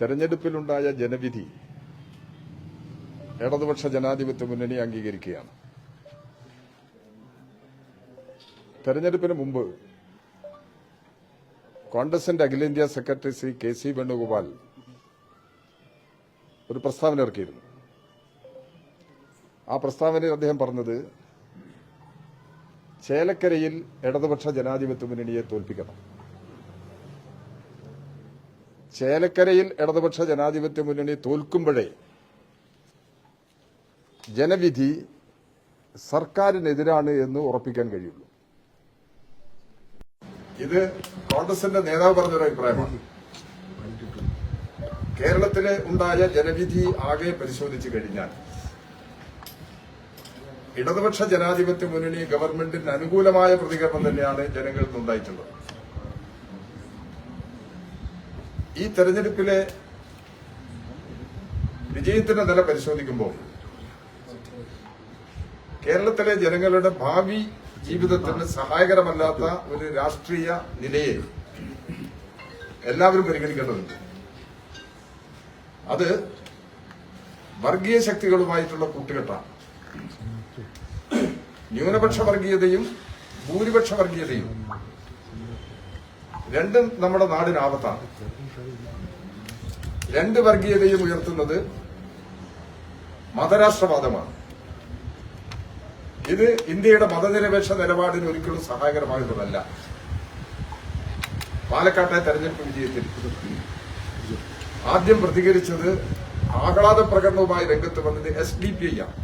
തെരഞ്ഞെടുപ്പിലുണ്ടായ ജനവിധി ഇടതുപക്ഷ ജനാധിപത്യ മുന്നണി അംഗീകരിക്കുകയാണ്. തെരഞ്ഞെടുപ്പിന് മുമ്പ് കോൺഗ്രസിന്റെ അഖിലേന്ത്യാ secretary Shri K C Venugopal ഒരു പ്രസ്താവന ഇറക്കിയിരുന്നു. ആ പ്രസ്താവനയിൽ അദ്ദേഹം പറഞ്ഞത് ചേലക്കരയിൽ ഇടതുപക്ഷ ജനാധിപത്യ മുന്നണിയെ തോൽപ്പിക്കണം. ചേലക്കരയിൽ ഇടതുപക്ഷ ജനാധിപത്യ മുന്നണി തോൽക്കുമ്പോഴേ ജനവിധി സർക്കാരിനെതിരാണ് എന്ന് ഉറപ്പിക്കാൻ കഴിയുള്ളൂ. ഇത് കോൺഗ്രസിന്റെ നേതാവ് പറഞ്ഞൊരു അഭിപ്രായമാണ്. കേരളത്തിൽ ഉണ്ടായ ജനവിധി ആകെ പരിശോധിച്ചു കഴിഞ്ഞാൽ ഇടതുപക്ഷ ജനാധിപത്യ മുന്നണി ഗവൺമെന്റിന് അനുകൂലമായ പ്രതികരണം തന്നെയാണ് ജനങ്ങളിൽ നിന്നുണ്ടായിട്ടുള്ളത് ഈ തെരഞ്ഞെടുപ്പിലെ വിജയത്തിന്റെ നില പരിശോധിക്കുമ്പോൾ കേരളത്തിലെ ജനങ്ങളുടെ ഭാവി ജീവിതത്തിന് സഹായകരമല്ലാത്ത ഒരു രാഷ്ട്രീയ നിലയെ എല്ലാവരും പരിഗണിക്കേണ്ടതുണ്ട്. അത് വർഗീയ ശക്തികളുമായിട്ടുള്ള കൂട്ടുകെട്ടാണ്. ന്യൂനപക്ഷ വർഗീയതയും ഭൂരിപക്ഷ വർഗീയതയും രണ്ടും നമ്മുടെ നാടിന് ആപത്താണ്. രണ്ട് വർഗീയതയും ഉയർത്തുന്നത് മതരാഷ്ട്രവാദമാണ്. ഇത് ഇന്ത്യയുടെ മതനിരപേക്ഷ നിലപാടിന് ഒരിക്കലും സഹായകരമാകുന്നതല്ല പാലക്കാട്ടെ തെരഞ്ഞെടുപ്പ് വിജയത്തിൽ ആദ്യം പ്രതികരിച്ചത് ആഹ്ലാദ പ്രകടനവുമായി രംഗത്ത് വന്നത് എസ് ഡി പി ഐ ആണ്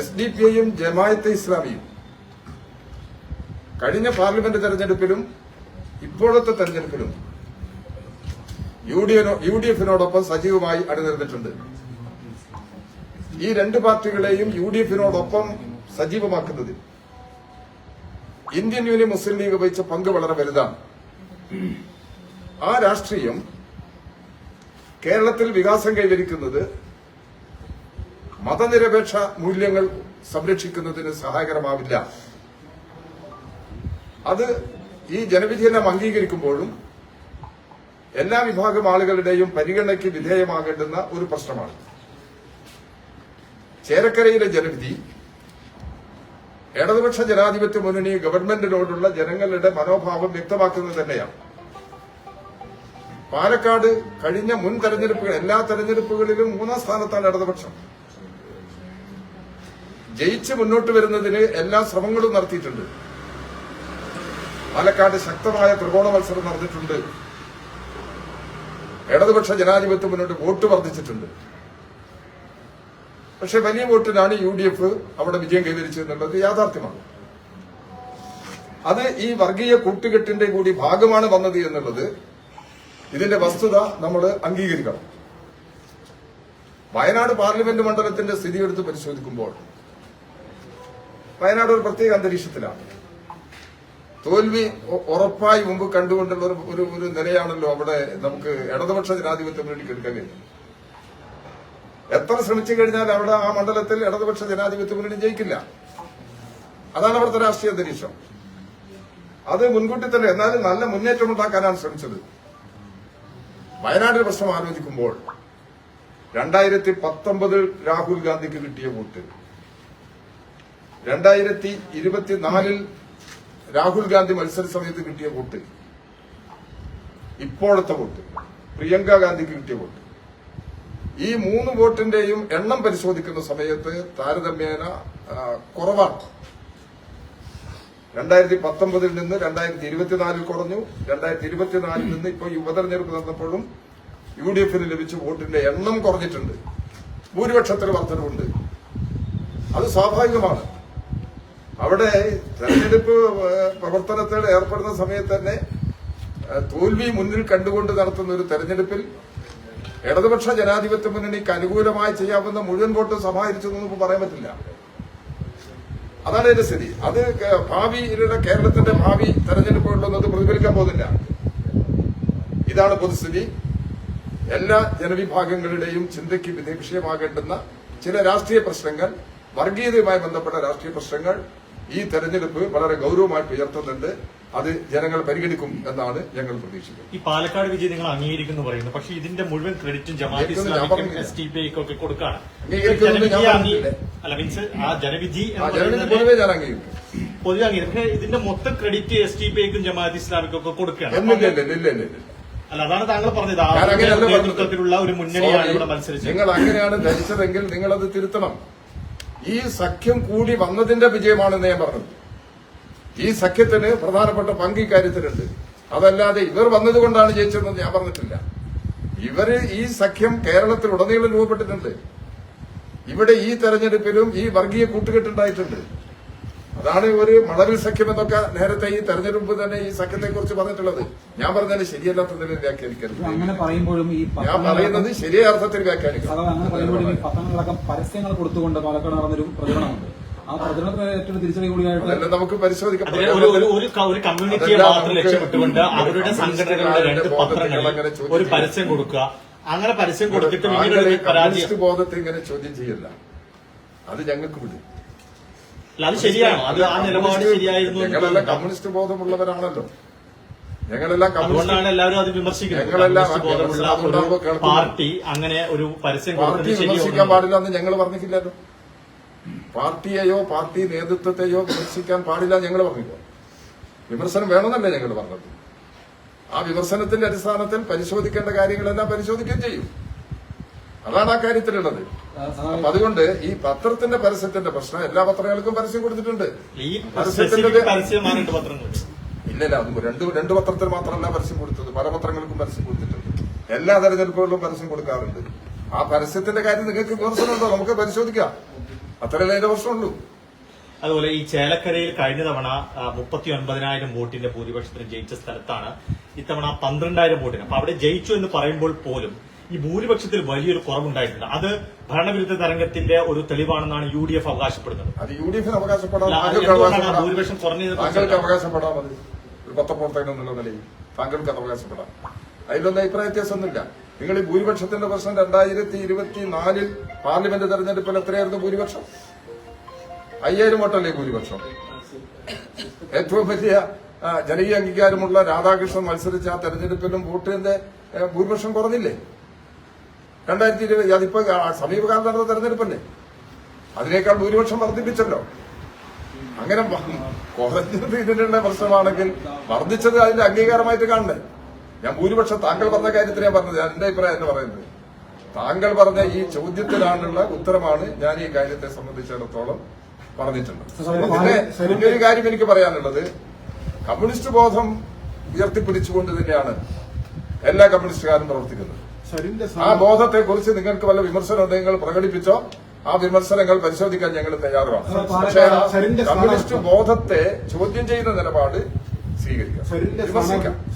എസ് ഡി പി ഐയും ജമായത്തെ ഇസ്ലാമിയും. കഴിഞ്ഞ പാർലമെന്റ് തെരഞ്ഞെടുപ്പിലും ഇപ്പോഴത്തെ തെരഞ്ഞെടുപ്പിലും യു ഡി യു ഡി എഫിനോടൊപ്പം സജീവമായി അണിനിരന്നിട്ടുണ്ട്. ഈ രണ്ട് പാർട്ടികളെയും യു ഡി എഫിനോടൊപ്പം സജീവമാക്കുന്നതിൽ ഇന്ത്യൻ യൂണിയൻ മുസ്ലിം ലീഗ് വഹിച്ച പങ്ക് വളരെ വലുതാണ്. ആ രാഷ്ട്രീയം കേരളത്തിൽ വികാസം കൈവരിക്കുന്നത് മതനിരപേക്ഷ മൂല്യങ്ങൾ സംരക്ഷിക്കുന്നതിന് സഹായകരമാവില്ല. അത് ഈ ജനവിധിയെല്ലാം അംഗീകരിക്കുമ്പോഴും എല്ലാ വിഭാഗം ആളുകളുടെയും പരിഗണനയ്ക്ക് വിധേയമാകേണ്ടുന്ന ഒരു പ്രശ്നമാണ്. ചേരക്കരയിലെ ജനവിധി ഇടതുപക്ഷ ജനാധിപത്യ മുന്നണി ഗവൺമെന്റിനോടുള്ള ജനങ്ങളുടെ മനോഭാവം വ്യക്തമാക്കുന്നത് തന്നെയാണ്. പാലക്കാട് കഴിഞ്ഞ മുൻ തെരഞ്ഞെടുപ്പുകൾ എല്ലാ തെരഞ്ഞെടുപ്പുകളിലും മൂന്നാം സ്ഥാനത്താണ് ഇടതുപക്ഷം. ജയിച്ച് മുന്നോട്ട് വരുന്നതിന് എല്ലാ ശ്രമങ്ങളും നടത്തിയിട്ടുണ്ട്. പാലക്കാട് ശക്തമായ ത്രികോണ മത്സരം നടന്നിട്ടുണ്ട്. ഇടതുപക്ഷ ജനാധിപത്യം മുന്നോട്ട് വോട്ട് വർദ്ധിച്ചിട്ടുണ്ട്. പക്ഷെ വലിയ വോട്ടിനാണ് യു ഡി എഫ് അവിടെ വിജയം കൈവരിച്ചതെന്നുള്ളത് യാഥാർത്ഥ്യമാണ്. അത് ഈ വർഗീയ കൂട്ടുകെട്ടിന്റെ കൂടി ഭാഗമാണ് വന്നത് എന്നുള്ളത് ഇതിന്റെ വസ്തുത നമ്മൾ അംഗീകരിക്കണം. വയനാട് പാർലമെന്റ് മണ്ഡലത്തിന്റെ സ്ഥിതി എടുത്ത് പരിശോധിക്കുമ്പോൾ വയനാട് ഒരു പ്രത്യേക അന്തരീക്ഷത്തിലാണ്. തോൽവി ഉറപ്പായി മുമ്പ് കണ്ടുകൊണ്ടുള്ള ഒരു ഒരു നിലയാണല്ലോ അവിടെ നമുക്ക് ഇടതുപക്ഷ ജനാധിപത്യം വേണ്ടി എടുക്കാൻ കഴിയും എത്ര ശ്രമിച്ചു കഴിഞ്ഞാൽ അവിടെ ആ മണ്ഡലത്തിൽ ഇടതുപക്ഷ ജനാധിപത്യ മുന്നണി ജയിക്കില്ല. അതാണ് അവിടുത്തെ രാഷ്ട്രീയ അന്തരീക്ഷം. അത് മുൻകൂട്ടി തന്നെ എന്നാലും നല്ല മുന്നേറ്റം ഉണ്ടാക്കാനാണ് ശ്രമിച്ചത്. വയനാട് പ്രശ്നം ആലോചിക്കുമ്പോൾ രണ്ടായിരത്തി പത്തൊമ്പതിൽ രാഹുൽ ഗാന്ധിക്ക് കിട്ടിയ വോട്ട്. രണ്ടായിരത്തി ഇരുപത്തിനാലിൽ രാഹുൽ ഗാന്ധി മത്സര സമയത്ത് കിട്ടിയ വോട്ട്. ഇപ്പോഴത്തെ വോട്ട്. പ്രിയങ്ക ഗാന്ധിക്ക് കിട്ടിയ വോട്ട്. ഈ മൂന്ന് വോട്ടിന്റെയും എണ്ണം പരിശോധിക്കുന്ന സമയത്ത് താരതമ്യേന കുറവാണ്. രണ്ടായിരത്തി പത്തൊമ്പതിൽ നിന്ന് രണ്ടായിരത്തി ഇരുപത്തിനാലിൽ കുറഞ്ഞു. രണ്ടായിരത്തി ഇരുപത്തിനാലിൽ നിന്ന് ഇപ്പോൾ ഈ ഉപതെരഞ്ഞെടുപ്പ് നടന്നപ്പോഴും യു ഡി എഫിന് ലഭിച്ച വോട്ടിന്റെ എണ്ണം കുറഞ്ഞിട്ടുണ്ട്. ഭൂരിപക്ഷത്തിൽ വർധനവുണ്ട്. അത് സ്വാഭാവികമാണ്. അവിടെ തെരഞ്ഞെടുപ്പ് പ്രവർത്തനത്തിൽ ഏർപ്പെടുന്ന സമയത്ത് തന്നെ തോൽവി മുന്നിൽ കണ്ടുകൊണ്ട് നടത്തുന്ന ഒരു തെരഞ്ഞെടുപ്പിൽ ഇടതുപക്ഷ ജനാധിപത്യ മുന്നണിക്ക് അനുകൂലമായി ചെയ്യാവുന്ന മുഴുവൻ വോട്ട് സമാഹരിച്ചു നമുക്ക് പറയാൻ പറ്റില്ല. അതാണ് എന്റെ സ്ഥിതി. അത് ഭാവിയിലുള്ള കേരളത്തിന്റെ ഭാവി തെരഞ്ഞെടുപ്പുകളിലൊന്നും അത് പ്രതിഫലിക്കാൻ പോകുന്നില്ല. ഇതാണ് പൊതുസ്ഥിതി. എല്ലാ ജനവിഭാഗങ്ങളുടെയും ചിന്തയ്ക്ക് വിധേ- വിഷയമാകേണ്ടുന്ന ചില രാഷ്ട്രീയ പ്രശ്നങ്ങൾ വർഗീയതയുമായി ബന്ധപ്പെട്ട രാഷ്ട്രീയ പ്രശ്നങ്ങൾ ഈ തെരഞ്ഞെടുപ്പ് വളരെ ഗൗരവമായിട്ട് ഉയർത്തുന്നുണ്ട്. അത് ജനങ്ങൾ പരിഗണിക്കും എന്നാണ് ഞങ്ങൾ പ്രതീക്ഷിക്കുന്നത്. ഈ പാലക്കാട് വിജയം നിങ്ങൾ അംഗീകരിക്കുന്നു പറയുന്നു. പക്ഷേ ഇതിന്റെ മുഴുവൻ ക്രെഡിറ്റും ജമാഅത്ത് അംഗീകരിക്കുന്നു ഞാൻ ഇസ്ലാമിക്കും എസ് ടി പി ഒക്കെ കൊടുക്കാണ്? അല്ല മീൻസ് ആ ജനവിധി പൊതുവെ ഞാൻ അംഗീകരിക്കും പൊതുവെ അംഗീകരിക്കും ഇതിന്റെ മൊത്തം ക്രെഡിറ്റ് എസ് ടി പി ഐക്കും ജമാഅത്ത് ഇസ്ലാമിക്കും ഒക്കെ കൊടുക്കുകയാണ് അല്ല അതാണ് താങ്കൾ പറഞ്ഞത്. നേതൃത്വത്തിലുള്ള ഒരു മുന്നണിയാണ് ഇവിടെ മത്സരിച്ചത്. നിങ്ങൾ അങ്ങനെയാണ് ധരിച്ചതെങ്കിൽ നിങ്ങൾ അത് തിരുത്തണം. ഈ സഖ്യം കൂടി വന്നതിന്റെ വിജയമാണെന്ന് ഞാൻ പറഞ്ഞത് ഈ സഖ്യത്തിന് പ്രധാനപ്പെട്ട പങ്ക് ഇക്കാര്യത്തിലുണ്ട് അതല്ലാതെ ഇവർ വന്നതുകൊണ്ടാണ് ജയിച്ചതെന്ന് ഞാൻ പറഞ്ഞിട്ടില്ല. ഇവർ ഈ സഖ്യം കേരളത്തിൽ ഉടനീളം രൂപപ്പെട്ടിട്ടുണ്ട്. ഇവിടെ ഈ തെരഞ്ഞെടുപ്പിലും ഈ വർഗീയ കൂട്ടുകെട്ടുണ്ടായിട്ടുണ്ട് അതാണ് ഒരു മണവിൽ സഖ്യം എന്നൊക്കെ നേരത്തെ ഈ തെരഞ്ഞെടുപ്പ് തന്നെ ഈ സഖ്യത്തെ കുറിച്ച് പറഞ്ഞിട്ടുള്ളത്. ഞാൻ പറഞ്ഞാൽ ശരിയല്ലാത്ത നിലയിൽ വ്യാഖ്യാനിക്കരുത് അങ്ങനെ പറയുമ്പോഴും ഈ ഞാൻ പറയുന്നത് ശരിയായ അർത്ഥത്തിൽ വ്യാഖ്യാനിക്കും സഹോദരൻ, അങ്ങനെ പറയുമ്പോഴും ഈ പത്രങ്ങളടക്കം പരസ്യങ്ങൾ കൊടുത്തുകൊണ്ട് പാലക്കാട് നടന്നൊരു പ്രചരണമുണ്ട്. ആ പ്രചരണത്തിന് ഏറ്റവും തിരിച്ചടി കൂടിയായിട്ട് അതെല്ലാം നമുക്ക് പരിശോധിക്കാം. ഒരു കമ്മ്യൂണിറ്റിയെ മാത്രം ലക്ഷ്യമിട്ടുകൊണ്ട് അവരുടെ സംഘടനകളുടെ രണ്ട് പത്രങ്ങളിൽ ഒരു പരസ്യം കൊടുക്കുക. അങ്ങനെ പരസ്യം കൊടുത്തിട്ട് ബോധത്തെ ഇങ്ങനെ ചോദ്യം ചെയ്യല്ല. അത് ഞങ്ങൾക്ക് വിടും. അല്ല അത് ശരിയാണോ? അത് ആ നിലപാട് ശരിയായിരുന്നു ഞങ്ങളെല്ലാം കമ്മ്യൂണിസ്റ്റ് ബോധമുള്ളവരാണല്ലോ. ഞങ്ങളെല്ലാം അതുകൊണ്ടാണ് എല്ലാവരും അത് വിമർശിക്കുന്നത്. പാർട്ടി അങ്ങനെ ഒരു പരസ്യം പാർട്ടി കൊടുക്കുന്നത് വിമർശിക്കാൻ പാടില്ല എന്ന് ഞങ്ങൾ പറഞ്ഞിട്ടില്ലല്ലോ. പാർട്ടിയെയോ പാർട്ടി നേതൃത്വത്തെയോ വിമർശിക്കാൻ പാടില്ല ഞങ്ങൾ പറഞ്ഞില്ല. വിമർശനം വേണമെന്നല്ലേ ഞങ്ങൾ പറഞ്ഞത്. ആ വിമർശനത്തിന്റെ അടിസ്ഥാനത്തിൽ പരിശോധിക്കേണ്ട കാര്യങ്ങളെല്ലാം പരിശോധിക്കുകയും ചെയ്യും. അതാണ് ആ കാര്യത്തിലുള്ളത്. അപ്പൊ അതുകൊണ്ട് ഈ പത്രത്തിന്റെ പരസ്യത്തിന്റെ പ്രശ്നം എല്ലാ പത്രങ്ങൾക്കും പരസ്യം കൊടുത്തിട്ടുണ്ട്. ഈ പരസ്യത്തിന്റെ ഇല്ലല്ല അത് രണ്ട് രണ്ട് പത്രത്തിൽ മാത്രമല്ല പരസ്യം കൊടുത്തത്. പല പത്രങ്ങൾക്കും പരസ്യം കൊടുത്തിട്ടുണ്ട്. എല്ലാ തെരഞ്ഞെടുപ്പുകളിലും പരസ്യം കൊടുക്കാറുണ്ട്. ആ പരസ്യത്തിന്റെ കാര്യം നിങ്ങൾക്ക് വിമർശനമുണ്ടോ? നമുക്ക് പരിശോധിക്കാം. അത്രയല്ലേ അതിന്റെ പ്രശ്നമുള്ളൂ. അതുപോലെ ഈ ചേലക്കരയിൽ കഴിഞ്ഞ തവണ മുപ്പത്തി ഒൻപതിനായിരം വോട്ടിന്റെ ഭൂരിപക്ഷത്തിന് ജയിച്ച സ്ഥലത്താണ് ഇത്തവണ പന്ത്രണ്ടായിരം വോട്ടിന്. അപ്പൊ അവിടെ ജയിച്ചു എന്ന് പറയുമ്പോൾ പോലും ഈ ഭൂരിപക്ഷത്തിൽ വലിയൊരു കുറവുണ്ടായിട്ടുണ്ട്. അത് ഭരണവിരുദ്ധ തരംഗത്തിന്റെ ഒരു തെളിവാണെന്നാണ് യു ഡി എഫ് അവകാശപ്പെടുന്നത്. അത് യു ഡി എഫിന് അവകാശപ്പെടാം. അല്ല, അത് താങ്കൾക്ക് എന്തുകൊണ്ടാണ് അവകാശപ്പെടാം. ഭൂരിപക്ഷം കുറഞ്ഞതിനെ താങ്കൾക്ക് അവകാശപ്പെടാം അത്. ഒരു പത്രപ്രവർത്തകൻ എന്നുള്ള നിലയിൽ താങ്കൾക്ക് അത് അവകാശപ്പെടാം. അതിലൊന്നും അഭിപ്രായ വ്യത്യാസമൊന്നുമില്ല. നിങ്ങൾ ഈ ഭൂരിപക്ഷത്തിന്റെ പ്രശ്നം രണ്ടായിരത്തി ഇരുപത്തി നാലിൽ പാർലമെന്റ് തെരഞ്ഞെടുപ്പിൽ എത്രയായിരുന്നു ഭൂരിപക്ഷം? അയ്യായിരം വോട്ടല്ലേ ഭൂരിപക്ഷം? ഏറ്റവും വലിയ ജനകീയ അംഗീകാരമുള്ള രാധാകൃഷ്ണൻ മത്സരിച്ച ആ തെരഞ്ഞെടുപ്പിലും വോട്ടിന്റെ ഭൂരിപക്ഷം കുറഞ്ഞില്ലേ? രണ്ടായിരത്തി ഇരുപത് അതിപ്പോ സമീപകാലം നടന്ന തെരഞ്ഞെടുപ്പല്ലേ? അതിനേക്കാൾ ഭൂരിപക്ഷം വർദ്ധിപ്പിച്ചല്ലോ. അങ്ങനെ കുറഞ്ഞത് ഇതിനുള്ള പ്രശ്നമാണെങ്കിൽ വർദ്ധിച്ചത് അതിന്റെ അംഗീകാരമായിട്ട് കാണണ്ടേ? ഞാൻ ഭൂരിപക്ഷം താങ്കൾ പറഞ്ഞ കാര്യത്തിൽ ഞാൻ പറഞ്ഞത് എന്റെ അഭിപ്രായം എന്ന് പറയുന്നത്. താങ്കൾ പറഞ്ഞ ഈ ചോദ്യത്തിനാണുള്ള ഉത്തരമാണ് ഞാൻ ഈ കാര്യത്തെ സംബന്ധിച്ചിടത്തോളം പറഞ്ഞിട്ടുണ്ട്. പിന്നെ പിന്നെ ഒരു കാര്യം എനിക്ക് പറയാനുള്ളത്. കമ്മ്യൂണിസ്റ്റ് ബോധം ഉയർത്തിപ്പിടിച്ചുകൊണ്ട് തന്നെയാണ് എല്ലാ കമ്മ്യൂണിസ്റ്റുകാരും പ്രവർത്തിക്കുന്നത്. ആ ബോധത്തെ കുറിച്ച് നിങ്ങൾക്ക് വല്ല വിമർശനം നിങ്ങൾ പ്രകടിപ്പിച്ചോ. ആ വിമർശനങ്ങൾ പരിശോധിക്കാൻ ഞങ്ങൾ തയ്യാറാണ് പക്ഷേ കമ്മ്യൂണിസ്റ്റ് ബോധത്തെ ചോദ്യം ചെയ്യുന്ന നിലപാട്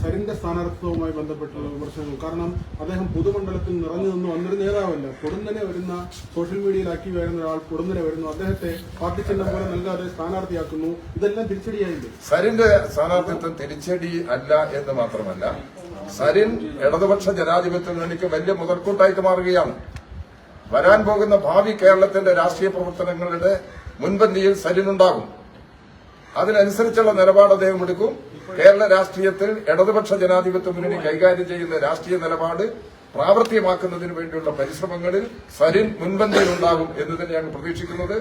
സരിന്റെ സ്ഥാനാർത്ഥിത്വവുമായി ബന്ധപ്പെട്ടുള്ള വിമർശനങ്ങൾ. കാരണം അദ്ദേഹം പൊതുമണ്ഡലത്തിൽ നിറഞ്ഞു നിന്ന്. വന്നൊരു നേതാവല്ല. പൊടുന്നനെ വരുന്ന സോഷ്യൽ മീഡിയയിൽ ആക്റ്റീവ് ആയിരുന്ന ഒരാൾ പൊടുന്നനെ വരുന്നു. അദ്ദേഹത്തെ പാർട്ടി ചിഹ്നം പോലെ നൽകാതെ സ്ഥാനാർത്ഥിയാക്കുന്നു. ഇതെല്ലാം തിരിച്ചടിയായില്ലേ? സരിന്റെ സ്ഥാനാർത്ഥിത്വം തിരിച്ചടി അല്ല എന്ന് മാത്രമല്ല സരിൻ ഇടതുപക്ഷ ജനാധിപത്യ മുന്നണിക്ക് വലിയ മുതൽക്കൂട്ടായിട്ട് മാറുകയാണ്. വരാൻ പോകുന്ന ഭാവി കേരളത്തിന്റെ രാഷ്ട്രീയ പ്രവർത്തനങ്ങളുടെ മുൻപന്തിയിൽ സരിനുണ്ടാകും അതിനനുസരിച്ചുള്ള നിലപാട് അദ്ദേഹം എടുക്കും. കേരള രാഷ്ട്രീയത്തിൽ ഇടതുപക്ഷ ജനാധിപത്യ മുന്നണി കൈകാര്യം ചെയ്യുന്ന രാഷ്ട്രീയ നിലപാട് പ്രാവർത്തികമാക്കുന്നതിന് വേണ്ടിയുള്ള പരിശ്രമങ്ങളിൽ സരിൻ മുൻപന്തിയിലുണ്ടാകും എന്ന് തന്നെയാണ് പ്രതീക്ഷിക്കുന്നത്.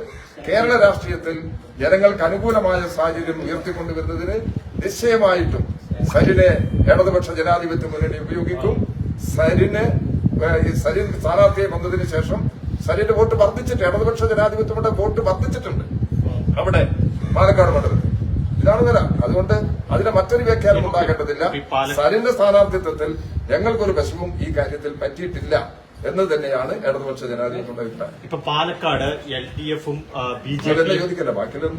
കേരള രാഷ്ട്രീയത്തിൽ ജനങ്ങൾക്ക് അനുകൂലമായ സാഹചര്യം ഉയർത്തിക്കൊണ്ടുവരുന്നതിന് നിശ്ചയമായിട്ടും സരിനെ ഇടതുപക്ഷ ജനാധിപത്യ മുന്നണി ഉപയോഗിക്കും. സരിന് സരിൻ സ്ഥാനാർത്ഥിയെ വന്നതിന് ശേഷം സരിന്റെ വോട്ട് വർദ്ധിച്ചിട്ട് ഇടതുപക്ഷ ജനാധിപത്യത്തിന്റെ വോട്ട് വർദ്ധിച്ചിട്ടുണ്ട്. അവിടെ പാലക്കാട് മണ്ഡലത്തിൽ. ഇതാണ് നില. അതുകൊണ്ട് അതിന് മറ്റൊരു വ്യാഖ്യാനം ഉണ്ടാകേണ്ടതില്ല. സരിന്റെ സ്ഥാനാർത്ഥിത്വത്തിൽ ഞങ്ങൾക്കൊരു വിഷമം ഈ കാര്യത്തിൽ പറ്റിയിട്ടില്ല എന്ന് തന്നെയാണ് ഇടതുപക്ഷ ജനാധിപത്യത്തിന്റെ അഭിപ്രായം. ഇപ്പൊ പാലക്കാട് എൽ ഡി എഫും ബി ജെ പി ചോദിക്കല്ല? ബാക്കിയെല്ലാം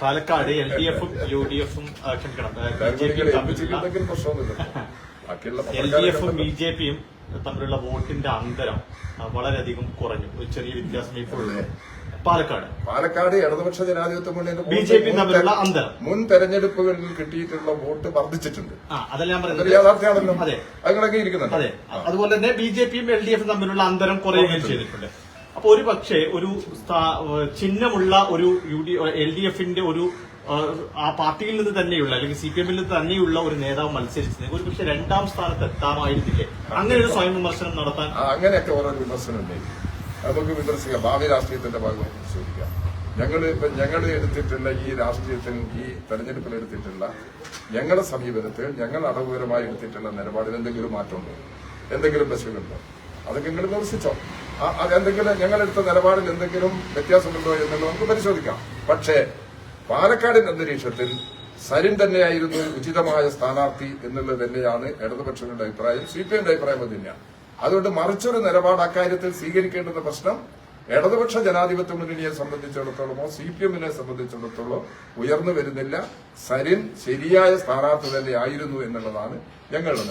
പാലക്കാട് എൽ ഡി എഫും യു ഡി എഫും ക്ഷമിക്കണം. എൽ ഡി എഫും ബി ജെ പിയും തമ്മിലുള്ള വോട്ടിന്റെ അന്തരം വളരെയധികം കുറഞ്ഞു. ഒരു ചെറിയ വ്യത്യാസമേ ഇപ്പോൾ ഉള്ളൂ പാലക്കാട്. പാലക്കാട് ഇടതുപക്ഷ ജനാധിപത്യ മുന്നണിയുടെ ബി ജെ പി തമ്മിലുള്ള അന്തരം. മുൻ തെരഞ്ഞെടുപ്പുകളിൽ കിട്ടിയിട്ടുള്ള വോട്ട് വർദ്ധിച്ചിട്ടുണ്ട്. അതെല്ലാം ഞാൻ പറയുന്നത് യാഥാർത്ഥ്യമാണല്ലോ. അതെ. അങ്ങനെയൊക്കെ ഇരിക്കുന്നുണ്ട്. അതെ. അതുപോലെ തന്നെ ബി ജെ പിയും എൽ ഡി എഫും തമ്മിലുള്ള അന്തരം കുറയുകയും ചെയ്തിട്ടുണ്ട്. അപ്പൊ ഒരു പക്ഷേ ഒരു ചിഹ്നമുള്ള ഒരു യു ഡി എൽ ഡി എഫിന്റെ ഒരു ആ, പാർട്ടിയിൽ നിന്ന് തന്നെയുള്ള അല്ലെങ്കിൽ സി പി എമ്മിൽ നിന്ന് തന്നെയുള്ള ഒരു നേതാവ് മത്സരിച്ചത് ഒരു പക്ഷെ രണ്ടാം സ്ഥാനത്ത് എത്താമായിരുന്നില്ലേ? അങ്ങനെ ഒരു സ്വയം വിമർശനം നടത്താൻ അങ്ങനെയൊക്കെ ഓരോ വിമർശനം നമുക്ക് വിമർശിക്കാം. ഭാവി രാഷ്ട്രീയത്തിന്റെ ഭാഗമായി പരിശോധിക്കാം ഞങ്ങൾ ഇപ്പൊ ഞങ്ങൾ എടുത്തിട്ടുള്ള ഈ രാഷ്ട്രീയത്തിൽ ഈ തെരഞ്ഞെടുപ്പിൽ എടുത്തിട്ടുള്ള ഞങ്ങളുടെ സമീപനത്തിൽ ഞങ്ങൾ അടവുപരമായി എടുത്തിട്ടുള്ള നിലപാടിൽ എന്തെങ്കിലും മാറ്റമുണ്ടോ? എന്തെങ്കിലും പ്രശ്നമുണ്ടോ അതൊക്കെ നിങ്ങൾ വിമർശിച്ചോ? അതെന്തെങ്കിലും ഞങ്ങളെടുത്ത നിലപാടിൽ എന്തെങ്കിലും വ്യത്യാസമുണ്ടോ എന്നുള്ളത് നമുക്ക് പരിശോധിക്കാം. പക്ഷേ പാലക്കാടിന്റെ അന്തരീക്ഷത്തിൽ സരിൻ തന്നെയായിരുന്നു ഉചിതമായ സ്ഥാനാർത്ഥി എന്നുള്ളത് തന്നെയാണ് ഇടതുപക്ഷങ്ങളുടെ അഭിപ്രായം സി പി എമ്മിന്റെ അഭിപ്രായം തന്നെയാണ്. അതുകൊണ്ട് മറിച്ചൊരു നിലപാട് അക്കാര്യത്തിൽ സ്വീകരിക്കേണ്ടുന്ന പ്രശ്നം ഇടതുപക്ഷ ജനാധിപത്യ മുന്നണിയെ സംബന്ധിച്ചിടത്തോളമോ സി പി എമ്മിനെ സംബന്ധിച്ചിടത്തോളം ഉയർന്നു വരുന്നില്ല. സരിൻ ശരിയായ സ്ഥാനാർത്ഥി തന്നെ ആയിരുന്നു എന്നുള്ളതാണ് ഞങ്ങളുടെ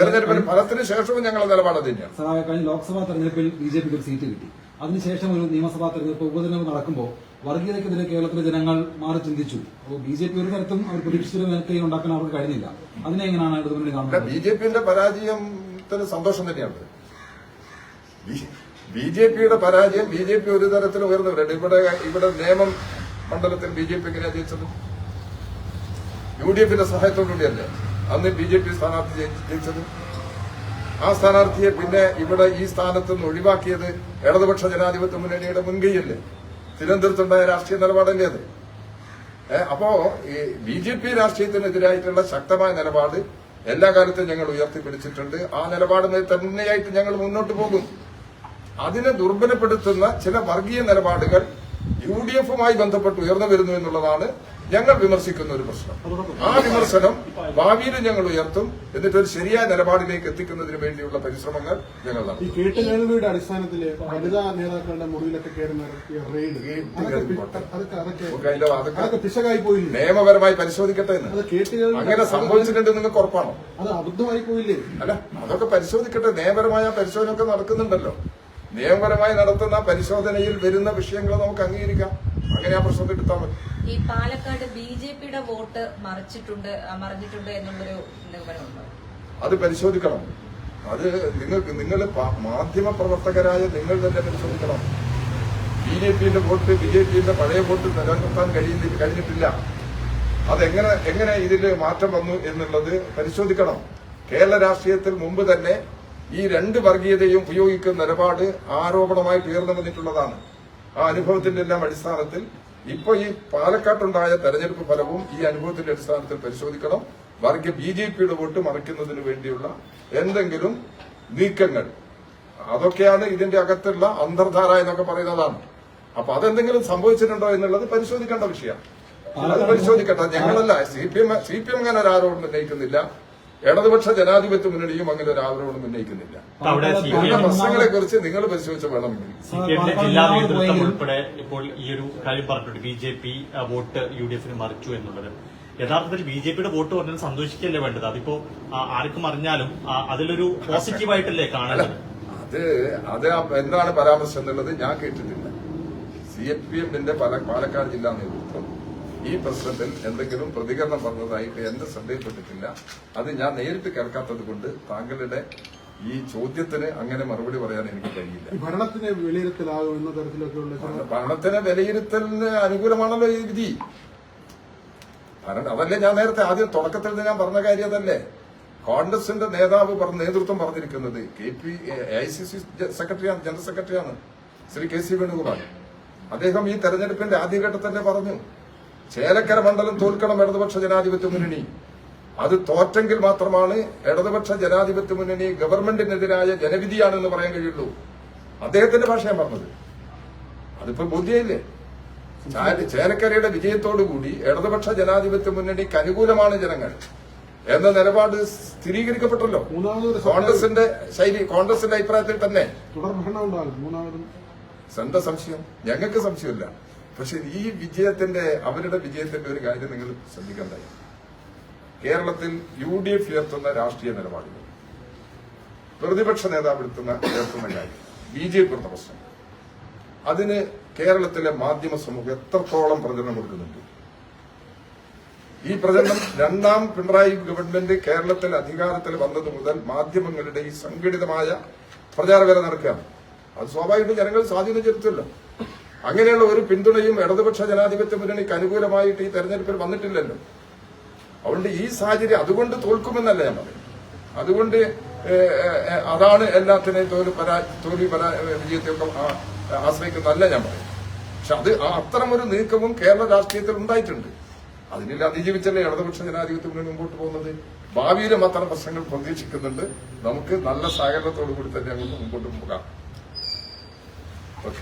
തെരഞ്ഞെടുപ്പിന് ഫലത്തിന് ശേഷവും ഞങ്ങളുടെ നിലപാട് തന്നെയാണ്. ലോക്സഭാ തെരഞ്ഞെടുപ്പിൽ ബി ജെ പിക്ക് ഒരു സീറ്റ് കിട്ടി. അതിനുശേഷം ഒരു നിയമസഭാ തെരഞ്ഞെടുപ്പ് ഉപതെരഞ്ഞെടുപ്പ് നടക്കുമ്പോൾ വർഗീയതയ്ക്കെതിരെ കേരളത്തിലെ ജനങ്ങൾ മാറി ചിന്തിച്ചു. അപ്പോൾ ബി ജെ പി ഒരു തരത്തും അവർ പ്രതീക്ഷിച്ചൊരു മേൽക്കൈ ഉണ്ടാക്കാൻ അവർക്ക് കഴിഞ്ഞില്ല. അതിനെ എങ്ങനെയാണ് ഇടതുമുന്നണി കാണുന്നത്? ബി ജെ പിന്റെ പരാജയത്തിന് സന്തോഷം തന്നെയാണ്. ബി ജെ പിയുടെ പരാജയം ബി ജെ പി ഒരു തരത്തിൽ ഉയർന്നവരുണ്ട് ഇവിടെ ഇവിടെ നിയമം മണ്ഡലത്തിൽ ബി ജെ പി എങ്ങനെയാ ജയിച്ചത്? യു ഡി എഫിന്റെ സഹായത്തോടുകൂടിയല്ലേ അന്ന് ബി ജെ പി സ്ഥാനാർത്ഥി ജയി- ജയിച്ചത്? ആ സ്ഥാനാർത്ഥിയെ പിന്നെ ഇവിടെ ഈ സ്ഥാനത്ത് നിന്ന് ഒഴിവാക്കിയത് ഇടതുപക്ഷ ജനാധിപത്യ മുന്നണിയുടെ മുൻകൈയല്ലേ? തിരുവനന്തപുരത്തുണ്ടായ രാഷ്ട്രീയ നിലപാടല്ലേ അത്? അപ്പോ ഈ ബി ജെ പി രാഷ്ട്രീയത്തിനെതിരായിട്ടുള്ള ശക്തമായ നിലപാട് എല്ലാ കാലത്തും ഞങ്ങൾ ഉയർത്തിപ്പിടിച്ചിട്ടുണ്ട്. ആ നിലപാട് തന്നെയായിട്ട് ഞങ്ങൾ മുന്നോട്ട് പോകും. അതിനെ ദുർബലപ്പെടുത്തുന്ന ചില വർഗീയ നിലപാടുകൾ യു ഡി എഫുമായി ബന്ധപ്പെട്ട് ഉയർന്നു വരുന്നു എന്നുള്ളതാണ് ഞങ്ങൾ വിമർശിക്കുന്ന ഒരു പ്രശ്നം. ആ വിമർശനം ഭാവിയിൽ ഞങ്ങൾ ഉയർത്തും എന്നിട്ട് ഒരു ശരിയായ നിലപാടിലേക്ക് എത്തിക്കുന്നതിന് വേണ്ടിയുള്ള പരിശ്രമങ്ങൾ ഞങ്ങൾ നടത്തും. കേട്ടുകേൾവിയുടെ അടിസ്ഥാനത്തിൽ വനിതാ നേതാക്കളുടെ മുറിയിലൊക്കെ അതൊക്കെ പോയില്ലേ? നിയമപരമായി പരിശോധിക്കട്ടെ എന്ന്. അങ്ങനെ സംഭവിച്ചിട്ടുണ്ട് നിങ്ങൾക്ക് ഉറപ്പാണോ? അത് അബദ്ധമായി പോയില്ലേ? അല്ല അതൊക്കെ പരിശോധിക്കട്ടെ. നിയമപരമായ പരിശോധന ഒക്കെ നടക്കുന്നുണ്ടല്ലോ. നിയമപരമായി നടത്തുന്ന പരിശോധനയിൽ വരുന്ന വിഷയങ്ങൾ നമുക്ക് അംഗീകരിക്കാം. അങ്ങനെ ആ പ്രശ്നം എടുത്താൽ മതി. ഈ പാലക്കാട് ബി ജെ പിയുടെ വോട്ട് മറിച്ചിട്ടുണ്ട് മറിഞ്ഞിട്ടുണ്ട് എന്നുള്ളൊരു അത് പരിശോധിക്കണം. അത് നിങ്ങൾക്ക് നിങ്ങൾ മാധ്യമ പ്രവർത്തകരായ നിങ്ങൾ തന്നെ പരിശോധിക്കണം. ബി ജെ പിന്റെ വോട്ട് ബി ജെ പിന്റെ പഴയ വോട്ട് നിലനിർത്താൻ കഴിയുന്നില്ല കഴിഞ്ഞിട്ടില്ല. അതെങ്ങനെ എങ്ങനെ ഇതിൽ മാറ്റം വന്നു എന്നുള്ളത് പരിശോധിക്കണം. കേരള രാഷ്ട്രീയത്തിൽ മുമ്പ് തന്നെ ഈ രണ്ട് വർഗീയതയും ഉപയോഗിക്കുന്ന നിലപാട് ആരോപണമായി ഉയർന്നു വന്നിട്ടുള്ളതാണ്. ആ അനുഭവത്തിന്റെ എല്ലാം അടിസ്ഥാനത്തിൽ ഇപ്പൊ ഈ പാലക്കാട്ടുണ്ടായ തെരഞ്ഞെടുപ്പ് ഫലവും ഈ അനുഭവത്തിന്റെ അടിസ്ഥാനത്തിൽ പരിശോധിക്കണം. വർഗീയ ബി ജെ പിയുടെ വോട്ട് മറയ്ക്കുന്നതിന് വേണ്ടിയുള്ള എന്തെങ്കിലും നീക്കങ്ങൾ. അതൊക്കെയാണ് ഇതിന്റെ അകത്തുള്ള അന്തർധാര എന്നൊക്കെ പറയുന്നതാണ്. അപ്പൊ അതെന്തെങ്കിലും സംഭവിച്ചിട്ടുണ്ടോ എന്നുള്ളത് പരിശോധിക്കേണ്ട വിഷയം അത് പരിശോധിക്കട്ടെ. ഞങ്ങളല്ല. C P M C P M അങ്ങനെ ഒരു ഉന്നയിക്കുന്നില്ല. ഇടതുപക്ഷ ജനാധിപത്യ മുന്നണിയും അങ്ങനെ ഒരു ആഗ്രഹമൊന്നും ഉന്നയിക്കുന്നില്ല. പ്രശ്നങ്ങളെ കുറിച്ച് നിങ്ങൾ പരിശോധിച്ച വേണം ജില്ലാ നേതൃത്വം ഉൾപ്പെടെ ഇപ്പോൾ ഈ ഒരു കാര്യം പറഞ്ഞിട്ടുണ്ട്. B J P vote U D എഫിന് മറിച്ചു എന്നുള്ളത്. യഥാർത്ഥത്തിൽ ബി ജെ പിയുടെ വോട്ട് പറഞ്ഞാൽ സന്തോഷിക്കല്ലേ വേണ്ടത്? അതിപ്പോ ആർക്കും അറിഞ്ഞാലും അതിലൊരു പോസിറ്റീവായിട്ടല്ലേ കാണാൻ അത് അത് എന്താണ് പരാമർശം എന്നുള്ളത് ഞാൻ കേട്ടിട്ടില്ല. സി എഫ് പി എമ്മിന്റെ പല പാലക്കാട് ജില്ലാ നേതൃത്വം. ഈ പ്രശ്നത്തിൽ എന്തെങ്കിലും പ്രതികരണം പറഞ്ഞതായിട്ട് എന്റെ ശ്രദ്ധയിൽപ്പെട്ടിട്ടില്ല. അത് ഞാൻ നേരിട്ട് കേൾക്കാത്തത് കൊണ്ട് താങ്കളുടെ ഈ ചോദ്യത്തിന് അങ്ങനെ മറുപടി പറയാൻ എനിക്ക് കഴിയില്ല. ഭരണത്തിനെ വിലയിരുത്തലാകും എന്ന തരത്തിലൊക്കെയുള്ള ഭരണത്തിന് വിലയിരുത്തലിന് അനുകൂലമാണല്ലോ ഈ വിധി. ഭരണം അതല്ലേ ഞാൻ നേരത്തെ ആദ്യം തുടക്കത്തിൽ ഞാൻ പറഞ്ഞ കാര്യം അതല്ലേ? കോൺഗ്രസിന്റെ നേതാവ് പറഞ്ഞ നേതൃത്വം പറഞ്ഞിരിക്കുന്നത് K P I C C സെക്രട്ടറിയാണ് ജനറൽ സെക്രട്ടറിയാണ് ശ്രീ കെ സി വേണുഗോപാൽ. അദ്ദേഹം ഈ തെരഞ്ഞെടുപ്പിന്റെ ആദ്യഘട്ടത്തിൽ പറഞ്ഞു. ചേലക്കര മണ്ഡലം തോൽക്കണം ഇടതുപക്ഷ ജനാധിപത്യ മുന്നണി. അത് തോറ്റെങ്കിൽ മാത്രമാണ് ഇടതുപക്ഷ ജനാധിപത്യ മുന്നണി ഗവൺമെന്റിനെതിരായ ജനവിധിയാണെന്ന് പറയാൻ കഴിയുള്ളൂ. അദ്ദേഹത്തിന്റെ ഭാഷയാണ് പറഞ്ഞത്. അതിപ്പോ ബോധ്യയില്ലേ ചേലക്കരയുടെ വിജയത്തോടുകൂടി ഇടതുപക്ഷ ജനാധിപത്യ മുന്നണിക്ക് അനുകൂലമാണ് ജനങ്ങൾ എന്ന നിലപാട് സ്ഥിരീകരിക്കപ്പെട്ടല്ലോ. കോൺഗ്രസിന്റെ ശൈലി കോൺഗ്രസിന്റെ അഭിപ്രായത്തിൽ തന്നെ. സ്വന്തം ഉണ്ടാകും. മൂന്നാമതും എന്താ സംശയം? ഞങ്ങൾക്ക് സംശയമില്ല. പക്ഷെ ഈ വിജയത്തിന്റെ അവരുടെ വിജയത്തിന്റെ ഒരു കാര്യം നിങ്ങൾ ശ്രദ്ധിക്കേണ്ടായി കേരളത്തിൽ യു ഡി എഫ് ഉയർത്തുന്ന രാഷ്ട്രീയ നിലപാടുകൾ പ്രതിപക്ഷ നേതാവ് എടുത്തുന്ന ഉയർത്തുന്ന കാര്യം ബി ജെ പി പ്രശ്നം. അതിന് കേരളത്തിലെ മാധ്യമ സമൂഹം എത്രത്തോളം പ്രചരണം കൊടുക്കുന്നുണ്ട്? ഈ പ്രചരണം രണ്ടാം പിണറായി ഗവൺമെന്റ് കേരളത്തിൽ അധികാരത്തിൽ വന്നത് മുതൽ മാധ്യമങ്ങളുടെ ഈ സംഘടിതമായ പ്രചാരവേല നടക്കുകയാണ്. അത് സ്വാഭാവികമായിട്ടും ജനങ്ങൾ സ്വാധീനം ചെലുത്തുമല്ലോ അങ്ങനെയുള്ള ഒരു പിന്തുണയും ഇടതുപക്ഷ ജനാധിപത്യ മുന്നണിക്ക് അനുകൂലമായിട്ട് ഈ തെരഞ്ഞെടുപ്പിൽ വന്നിട്ടില്ലല്ലോ. അതുകൊണ്ട് ഈ സാഹചര്യം അതുകൊണ്ട് തോൽക്കുമെന്നല്ല ഞാൻ പറയും അതുകൊണ്ട് അതാണ് എല്ലാത്തിനെയും തോൽവി പരാ തോൽവി പരാ വിജയത്തെയൊക്കെ ആശ്രയിക്കുന്നതല്ല ഞാൻ പറയും പക്ഷെ അത് അത്തരം ഒരു നീക്കവും കേരള രാഷ്ട്രീയത്തിൽ ഉണ്ടായിട്ടുണ്ട്. അതിനില്ല അതിജീവിച്ചല്ലേ ഇടതുപക്ഷ ജനാധിപത്യ മുന്നണി മുമ്പോട്ട് പോകുന്നത്? ഭാവിയിലും അത്തരം പ്രശ്നങ്ങൾ പ്രതീക്ഷിക്കുന്നുണ്ട്. നമുക്ക് നല്ല സഹകരണത്തോടു കൂടി തന്നെ അങ്ങോട്ട് മുമ്പോട്ട് പോകാം.